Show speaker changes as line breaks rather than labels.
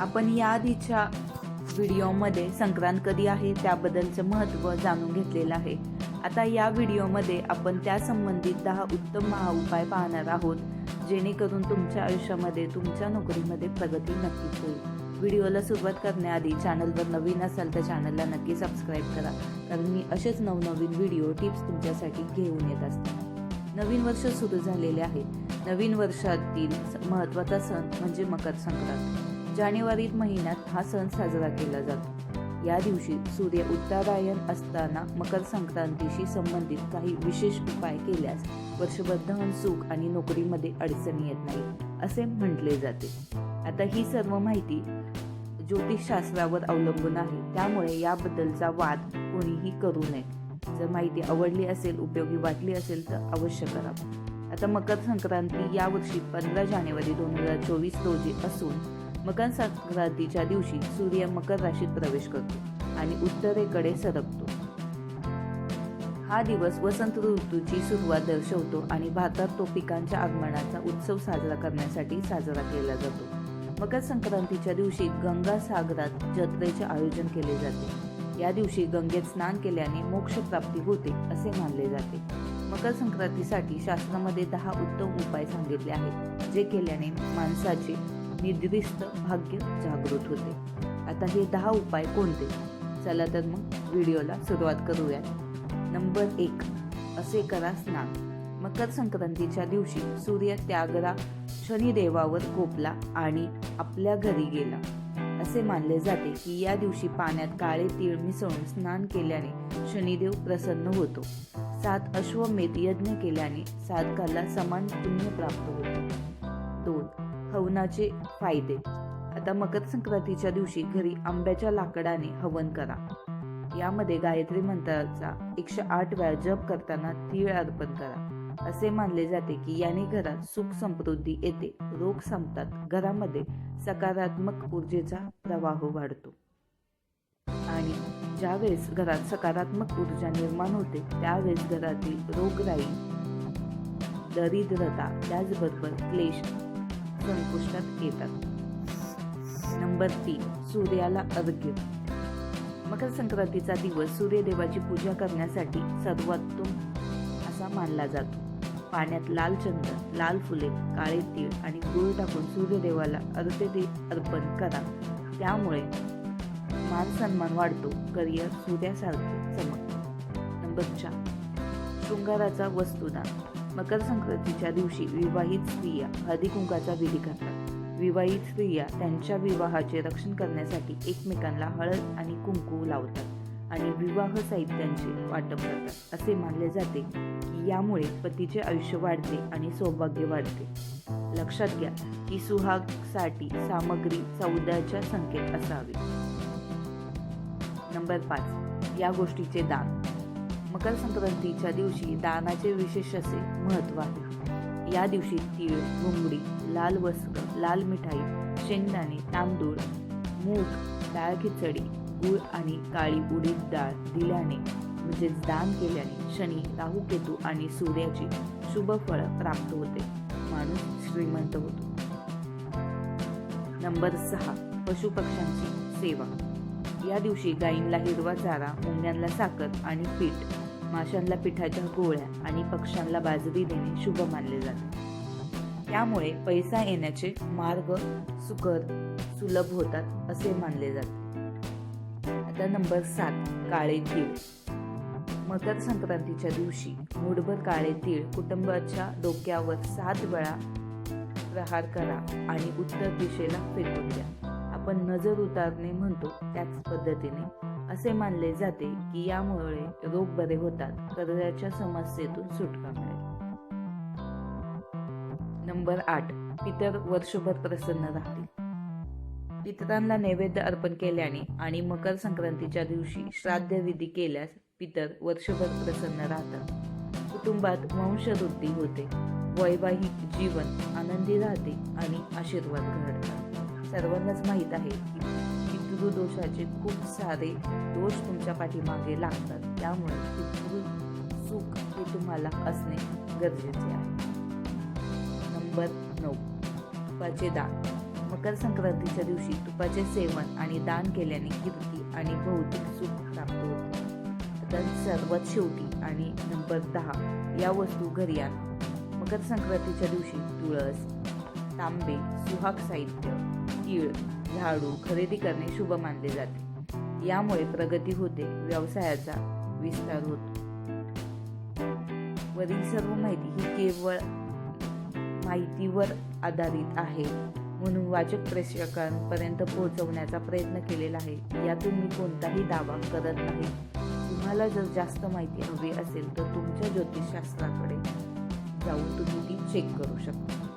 आपण या आधीच्या व्हिडिओमध्ये संक्रांत कधी आहे त्याबद्दलचं महत्त्व जाणून घेतलेलं आहे. आता या व्हिडिओमध्ये आपण त्या संबंधित दहा उत्तम महाउपाय पाहणार आहोत जेणेकरून तुमच्या आयुष्यामध्ये तुमच्या नोकरीमध्ये प्रगती नक्कीच होईल. व्हिडिओला सुरुवात करण्याआधी चॅनलवर नवीन असाल तर चॅनलला नक्की सबस्क्राईब करा कारण मी असेच नवनवीन व्हिडिओ टिप्स तुमच्यासाठी घेऊन येत असते. नवीन वर्ष सुरू झालेले आहे. नवीन वर्षातील महत्त्वाचा सण म्हणजे मकर संक्रांत. जानेवारी महिन्यात हा सण साजरा केला जातो. या दिवशी सूर्य उत्तरायण असताना मकर संक्रांतीशी संबंधित काही विशेष उपाय केल्यास वर्षभर धन सुख आणि नोकरीमध्ये अडचणी येत नाही असे म्हटले जाते. आता ही सर्व माहिती ज्योतिषशास्त्रावर अवलंबून आहे. त्यामुळे याबद्दलचा वाद कोणीही करू नये. जर माहिती आवडली असेल उपयोगी वाटली असेल तर अवश्य करा. आता मकर संक्रांती यावर्षी पंधरा जानेवारी दोन हजार चोवीस रोजी असून मकर संक्रांतीच्या दिवशी सूर्य मकर राशीत प्रवेश करतो आणि उत्तरेकडे सरकतो. हा दिवस वसंत ऋतूची सुरुवात दर्शवतो आणि भारतात तो पिकांच्या आगमनाचा उत्सव साजरा करण्यासाठी साजरा केला जातो. मकर संक्रांतीच्या दिवशी गंगा सागरात जत्रेचे आयोजन केले जाते. या दिवशी गंगेत स्नान केल्याने मोक्ष प्राप्ती होते असे मानले जाते. मकर संक्रांतीसाठी शास्त्रामध्ये दहा उत्तम उपाय सांगितले आहेत जे केल्याने माणसाचे निद्रिस्त भाग्य जागृत होते. आता हे दहा उपाय कोणते? चला तर मग व्हिडिओला सुरुवात करूयात. नंबर एक असे करा स्नान. मकर संक्रांतीच्या दिवशी सूर्य त्यागरा शनिदेवावर कोपला आणि आपल्या घरी गेला. असे मानले जाते की या दिवशी पाण्यात काळे तीळ मिसळून स्नान केल्याने शनिदेव प्रसन्न होतो. सात अश्वमेध यज्ञ केल्याने साधकाला समान पुण्य प्राप्त होते. दोन हवनाचे फायदे. आता मकर संक्रांतीच्या दिवशी घरी आंब्याच्या लाकडाने हवन करा. यामध्ये गायत्री मंत्राचा एकशे आठ वेळा जप करताना तीळ अर्पण करा. असे मानले जाते की याने घरात सुख समृद्धी येते. रोग संपतात. घरामध्ये सकारात्मक ऊर्जेचा प्रवाह वाढतो. आणि ज्यावेळेस घरात सकारात्मक ऊर्जा निर्माण होते त्यावेळेस घरातील रोगराई दरिद्रता त्याचबरोबर क्लेश संपुष्टात येतात. नंबर तीन सूर्याला अर्घ्य. मकर संक्रांतीचा दिवस सूर्यदेवाची पूजा करण्यासाठी सर्वोत्तम असा मानला जातो. पाण्यात लाल चंदन लाल फुले काळे तीळ आणि गुळ टाकून सूर्यदेवाला अर्घ्य दे अर्पण करा. त्यामुळे मान सन्मान वाढतो करिअर सूर्यासारखे चमक नंबर चार शृंगाराचा वस्तुदान. मकर संक्रांतीच्या दिवशी विवाहित स्त्रिया हळदी कुंकाचा विधी करतात. विवाहित स्त्रिया त्यांच्या विवाहाचे रक्षण करण्यासाठी एकमेकांना हळद आणि कुंकू लावतात आणि विवाह साहित्यांचे वाटप करतात. असे मानले जाते की यामुळे पतीचे आयुष्य वाढते आणि सौभाग्य वाढते. लक्षात घ्या की सुहागसाठी सामग्री चौदाच्या संख्येत असावी. नंबर पाच. या गोष्टीचे दान. मकर संक्रांतीच्या दिवशी दानाचे विशेष असे महत्त्व आहे. या दिवशी तीळ घुंगडी लाल वस्त्र लाल मिठाई शेंगदाणे तांदूळ मूग डाळ खिचडी गूळ आणि काळी उडीद डाळ दिल्याने म्हणजेच दान केल्याने शनी राहू केतू आणि सूर्याची शुभ फळ प्राप्त होते. माणूस श्रीमंत होतो. नंबर सहा पशुपक्ष्यांची सेवा. या दिवशी गायींला हिरवा चारा मुंग्यांना साखर आणि पीठ. माशांना पिठाच्या गोळ्या आणि पक्ष्यांना बाजरी देणे शुभ मानले जाते. त्यामुळे पैसा येण्याचे मार्ग सुकर सुलभ होतात असे मानले जाते. आता नंबर सात काळे तीळ. मकर संक्रांतीच्या दिवशी मूठभर काळे तीळ कुटुंबाच्या डोक्यावर सात वेळा प्रहार करा आणि उत्तर दिशेला फेकून द्या. आपण नजर उतारणे म्हणतो त्याच पद्धतीने. असे मानले जाते की यामुळे रोग बरे होतात कर्जाच्या समस्येतून सुटका मिळेल. नंबर आठ पितर वर्षभर प्रसन्न राहतील. पितरांना नैवेद्य अर्पण केल्याने आणि मकर संक्रांतीच्या दिवशी श्राद्ध विधी केल्यास पितर वर्षभर प्रसन्न राहतात. कुटुंबात वंशवृद्धी होते वैवाहिक जीवन आनंदी राहते आणि आशीर्वाद घडतात. सर्वांनाच माहीत आहे की दोषाचे खूप सारे दोष तुमच्या पाठीमागे लागतात. त्यामुळे सुख हे तुम्हाला असणे गरजेचे आहे. नंबर नऊ. तुपाचे दान. मकर संक्रांतीच्या दिवशी तुपाचे सेवन आणि दान केल्याने कीर्ती आणि भौतिक सुख प्राप्त होते. आता सर्वात शेवटी आणि नंबर दहा. या वस्तू घरी आणा. मकर संक्रांतीच्या दिवशी तुळस तांबे सुहाग साहित्य तीळ झाडू खरेदी करणे शुभ मानले जाते. यामुळे प्रगती होते व्यवसायाचा विस्तार होतो. वरील सर्व माहिती ही केवळ माहितीवर आधारित आहे म्हणून वाचक प्रेक्षकांपर्यंत पोहोचवण्याचा प्रयत्न केलेला आहे. यातून मी कोणताही दावा करत नाही. तुम्हाला जर जास्त माहिती हवी असेल तर तुमच्या ज्योतिषशास्त्राकडे जाऊन तुम्ही ती चेक करू शकता.